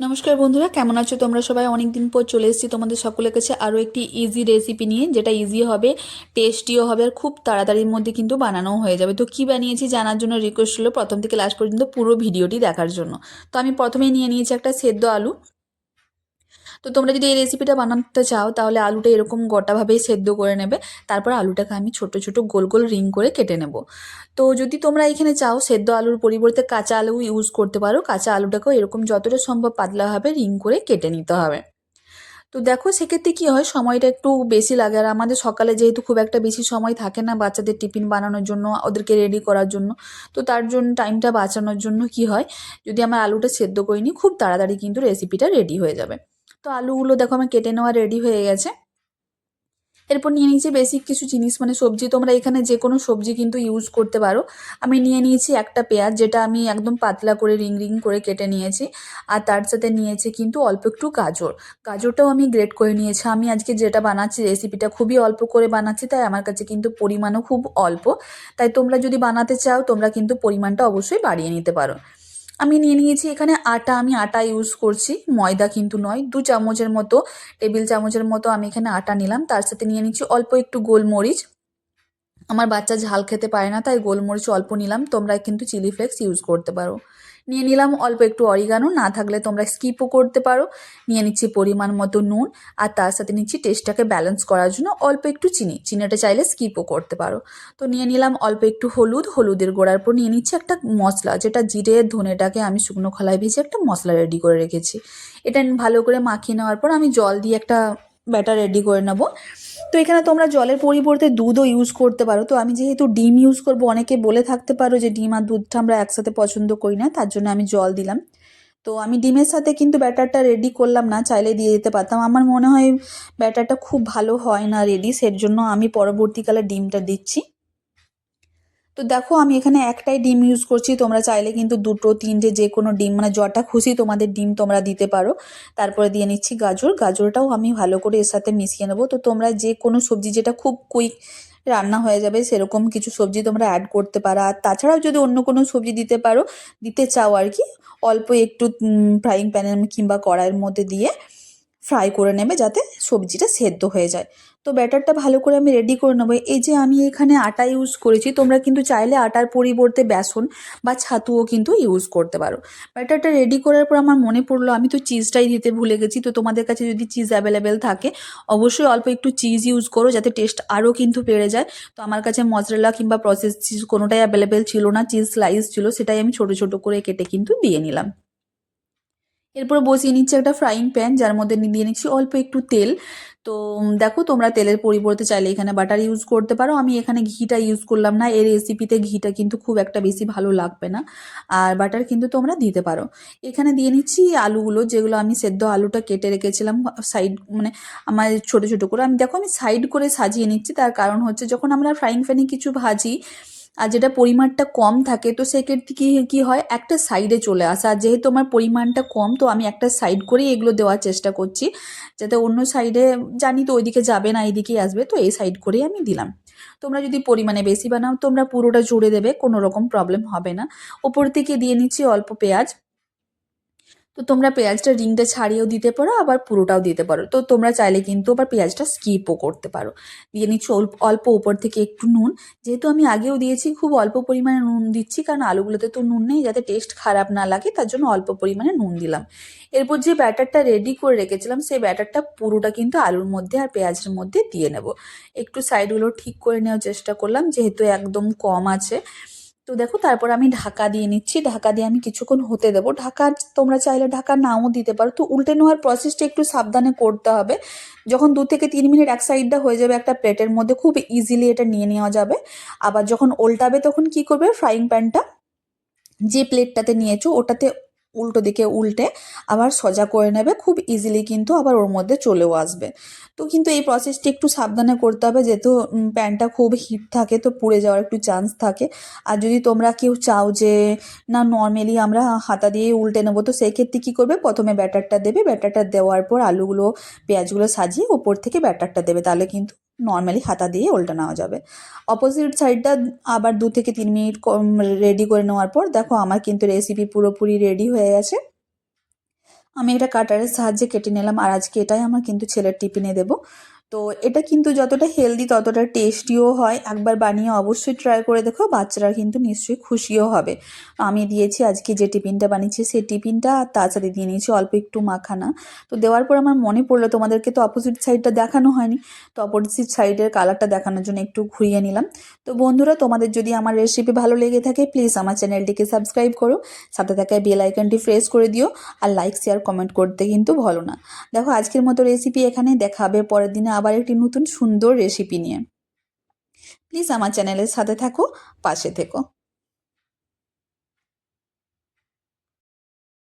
নমস্কার বন্ধুরা, কেমন আছো তোমরা সবাই? অনেক দিন পর চলে এসেছি তোমাদের সকলের কাছে আরও একটি ইজি রেসিপি নিয়ে, যেটা ইজি হবে টেস্টিও হবে আর খুব তাড়াতাড়ির মধ্যে কিন্তু বানানোও হয়ে যাবে। তো কি বানিয়েছি জানার জন্য রিকোয়েস্ট হলো প্রথম থেকে লাস্ট পর্যন্ত পুরো ভিডিওটি দেখার জন্য। তো আমি প্রথমেই নিয়ে নিয়েছি একটা সেদ্ধ আলু। তো তোমরা যদি এই রেসিপিটা বানাতে চাও, তাহলে আলুটা এরকম গোটাভাবেই সেদ্ধ করে নেবে। তারপর আলুটাকে আমি ছোট ছোট, গোল গোল রিং করে কেটে নেব। তো যদি তোমরা এখানে চাও সেদ্ধ আলুর পরিবর্তে কাঁচা আলু ইউজ করতে পারো। কাঁচা আলুটাকেও এরকম যতটা সম্ভব পাতলাভাবে রিং করে কেটে নিতে হবে। তো দেখো, সেক্ষেত্রে কী হয়, সময়টা একটু বেশি লাগে। আর আমাদের সকালে যেহেতু খুব একটা বেশি সময় থাকে না বাচ্চাদের টিফিন বানানোর জন্য, ওদেরকে রেডি করার জন্য, তো তার জন্য টাইমটা বাঁচানোর জন্য কি হয়, যদি আমার আলুটা সেদ্ধ করে নিই খুব তাড়াতাড়ি কিন্তু রেসিপিটা রেডি হয়ে যাবে। তো আলুগুলো দেখো আমার কেটে নেওয়া রেডি হয়ে গেছে। এরপর নিয়ে নিয়েছি বেসিক কিছু জিনিস মানে সবজি। তোমরা এখানে যে কোনো সবজি কিন্তু ইউজ করতে পারো। আমি নিয়ে নিয়েছি একটা পেঁয়াজ, যেটা আমি একদম পাতলা করে রিং রিং করে কেটে নিয়েছি। আর তার সাথে নিয়েছি কিন্তু অল্প একটু গাজর। গাজরটাও আমি গ্রেট করে নিয়েছি। আমি আজকে যেটা বানাচ্ছি রেসিপিটা খুবই অল্প করে বানাচ্ছি, তাই আমার কাছে কিন্তু পরিমাণও খুব অল্প। তাই তোমরা যদি বানাতে চাও, তোমরা কিন্তু পরিমাণটা অবশ্যই বাড়িয়ে নিতে পারো। আমি নিয়ে নিয়েছি এখানে আটা, আমি আটা ইউজ করছি, ময়দা কিন্তু নয়, দু চামচের মতো, টেবিল চামচের মতো আমি এখানে আটা নিলাম, তার সাথে নিয়ে নিচ্ছি অল্প একটু গোলমরিচ আমার বাচ্চা ঝাল খেতে পারে না, তাই গোলমরিচ অল্প নিলাম। তোমরা কিন্তু চিলি ফ্লেক্স ইউজ করতে পারো। নিয়ে নিলাম অল্প একটু অরিগানো না থাকলে তোমরা স্কিপও করতে পারো। নিয়ে নিচ্ছি পরিমাণ মতো নুন, আর তার সাথে নিচ্ছি টেস্টটাকে ব্যালেন্স করার জন্য অল্প একটু চিনি। চিনিটা চাইলে স্কিপও করতে পারো। তো নিয়ে নিলাম অল্প একটু হলুদ। হলুদের গোড়ার পর নিয়ে নিচ্ছি একটা মশলা যেটা জিরে, ধনেটাকে আমি শুকনো খোলায় ভেজে একটা মশলা রেডি করে রেখেছি। এটা ভালো করে মাখিয়ে নেওয়ার পর আমি জল দিয়ে একটা ব্যাটার রেডি করে নেব। তো এখানে তোমরা জলের পরিবর্তে দুধও ইউজ করতে পারো। তো আমি যেহেতু ডিম ইউজ করব, অনেকে বলে থাকতে পারো যে ডিম আর দুধটা আমরা একসাথে পছন্দ করি না, তার জন্য আমি জল দিলাম। তো আমি ডিমের সাথে কিন্তু ব্যাটারটা রেডি করলাম না, চাইলে দিয়ে দিতে পারতাম। আমার মনে হয় ব্যাটারটা খুব ভালো হয় না রেডি সেজন্য আমি পরবর্তীকালে ডিমটা দিচ্ছি। তো দেখো, আমি এখানে একটাই ডিম ইউজ করছি। তোমরা চাইলে কিন্তু দুটো, তিনটে যে কোনো ডিম মানে জটা খুশি তোমাদের ডিম তোমরা দিতে পারো। তারপরে দিয়ে নিচ্ছি গাজর। গাজরটাও আমি ভালো করে এর সাথে মিশিয়ে নেব। তো তোমরা যে কোনো সবজি যেটা খুব কুইক রান্না হয়ে যাবে, সেরকম কিছু সবজি তোমরা অ্যাড করতে পারো। আর তাছাড়াও যদি অন্য কোনো সবজি দিতে পারো, দিতে চাও আর কি, অল্প একটু ফ্রাইং প্যানের কিংবা কড়াইয়ের মধ্যে দিয়ে ফ্রাই করে নেবে যাতে সবজিটা সেদ্ধ হয়ে যায়। তো ব্যাটারটা ভালো করে আমি রেডি করে নেব। এই যে আমি এখানে আটা ইউজ করেছি, তোমরা কিন্তু চাইলে আটার পরিবর্তে বেসন বা ছাতুও কিন্তু ইউজ করতে পারো। ব্যাটারটা রেডি করার পর আমার মনে পড়ল, আমি তো চিজটাই দিতে ভুলে গেছি, তো তোমাদের কাছে যদি চিজ অ্যাভেলেবেল থাকে, অবশ্যই অল্প একটু চিজ ইউজ করো যাতে টেস্ট আরও কিন্তু বেড়ে যায়। তো আমার কাছে মজরেলা কিংবা প্রসেস চিজ কোনোটাই অ্যাভেলেবেল ছিল না চিজ স্লাইস ছিল, সেটাই আমি ছোটো ছোটো করে কেটে কিন্তু দিয়ে নিলাম। এরপর বসিয়ে নিচ্ছি একটা ফ্রাইং প্যান যার মধ্যে দিয়ে নিচ্ছি অল্প একটু তেল। তো দেখো তোমরা তেলের পরিবর্তে চাইলে এখানে বাটার ইউজ করতে পারো। আমি এখানে ঘিটা ইউজ করলাম না এই রেসিপিতে ঘিটা কিন্তু খুব একটা বেশি ভালো লাগবে না। আর বাটার কিন্তু তোমরা দিতে পারো। এখানে দিয়ে নিচ্ছি আলুগুলো, যেগুলো আমি সেদ্ধ আলুটা কেটে রেখেছিলাম সাইড মানে আমার ছোটো ছোটো করে। আমি দেখো আমি সাইড করে সাজিয়ে নিচ্ছি, তার কারণ হচ্ছে যখন আমরা ফ্রাইং প্যানে কিছু ভাজি আর যেটা পরিমাণটা কম থাকে, তো সেক্ষেত্রে কি, কী হয়? একটা সাইডে চলে আসা। আর যেহেতু আমার পরিমাণটা কম, তো আমি একটা সাইড করেই এগুলো দেওয়ার চেষ্টা করছি। যাতে অন্য সাইডে জানি তো ওইদিকে যাবে না, এইদিকেই আসবে, তো এই সাইড করেই আমি দিলাম। তোমরা যদি পরিমাণে বেশি বানাও, তোমরা পুরোটা জুড়ে দেবে, কোনো রকম প্রবলেম হবে না। ওপর থেকে দিয়ে নিচ্ছি অল্প পেঁয়াজ। তো তোমরা পেঁয়াজটা রিংটা ছাড়িয়েও দিতে পারো, আবার পুরোটাও দিতে পারো। তো তোমরা চাইলে কিন্তু আবার পেঁয়াজটা স্কিপও করতে পারো। দিয়ে নিচ্ছি অল্প অল্প উপর থেকে একটু নুন। যেহেতু আমি আগেও দিয়েছি, খুব অল্প পরিমাণে নুন দিচ্ছি, কারণ আলুগুলোতে তো নুন নেই, যাতে টেস্ট খারাপ না লাগে, তার জন্য অল্প পরিমাণে নুন দিলাম। এরপর যে ব্যাটারটা রেডি করে রেখেছিলাম, সেই ব্যাটারটা পুরোটা কিন্তু আলুর মধ্যে আর পেঁয়াজের মধ্যে দিয়ে নেব। একটু সাইডগুলো ঠিক করে নেওয়ার চেষ্টা করলাম, যেহেতু একদম কম আছে। তো দেখো, তারপর আমি ঢাকা দিয়ে নিচ্ছি। ঢাকা দিয়ে আমি কিছুক্ষণ হতে দেবো। ঢাকা তোমরা চাইলে ঢাকা নাও দিতে পারো। তো উল্টে নেওয়ার প্রসেসটা একটু সাবধানে করতে হবে। যখন দু থেকে তিন মিনিট এক সাইডটা হয়ে যাবে একটা প্লেটের মধ্যে, খুব ইজিলি এটা নিয়ে নেওয়া যাবে। আবার যখন ওল্টাবে তখন কি করবে? ফ্রাইং প্যানটা যে প্লেটটাতে নিয়েছো, ওটাতে উল্টো দিকে উল্টে আবার সোজা করে নেবে, খুব ইজিলি কিন্তু আবার ওর মধ্যে চলেও আসবে। তো কিন্তু এই প্রসেসটি একটু সাবধানে করতে হবে, যেহেতু প্যানটা খুব হিট থাকে, তো পুড়ে যাওয়ার একটু চান্স থাকে। আর যদি তোমরা কেউ চাও যে, না নর্মালি আমরা হাতা দিয়ে উল্টে নেব তো সেই ক্ষেত্রে কী করবে? প্রথমে ব্যাটারটা দেবে ব্যাটারটা দেওয়ার পর আলুগুলো, পেঁয়াজগুলো সাজিয়ে ওপর থেকে ব্যাটারটা দেবে। তাহলে কিন্তু নর্মালি হাতা দিয়ে উল্টে নেওয়া যাবে। অপোজিট সাইডটা আবার দু থেকে তিন মিনিট রেডি করে নেওয়ার পর, দেখো আমার কিন্তু রেসিপি পুরোপুরি রেডি হয়ে গেছে। আমি এটা কাটারের সাহায্যে কেটে নিলাম, আর আজকে এটাই আমার কিন্তু ছেলের টিফিনে দেবো। তো এটা কিন্তু যতটা হেলদি ততটা টেস্টিও হয়। একবার বানিয়ে অবশ্যই ট্রাই করে দেখো, বাচ্চারা কিন্তু নিশ্চয়ই খুশিও হবে। আমি দিয়েছি আজকে যে টিফিনটা বানিয়েছি সেই টিফিনটা, আর সাথে দিয়ে নিয়েছি অল্প একটু মাখানা। তো দেওয়ার পর আমার মনে পড়ল, তোমাদেরকে তো অপোজিট সাইডটা দেখানো হয়নি। তো অপোজিট সাইডের কালারটা দেখানোর জন্য একটু ঘুরিয়ে নিলাম। তো বন্ধুরা, তোমাদের যদি আমার রেসিপি ভালো লেগে থাকে প্লিজ আমার চ্যানেলটিকে সাবস্ক্রাইব করো। সাথে থাকা বেল আইকনটি প্রেস করে দিও, আর লাইক শেয়ার কমেন্ট করতে কিন্তু ভালো না। দেখো, আজকের মতো রেসিপি এখানে দেখাবে পরের দিনে আবার একটি নতুন সুন্দর রেসিপি নিয়ে। প্লিজ আমার চ্যানেলের সাথে থাকো পাশে থেকো।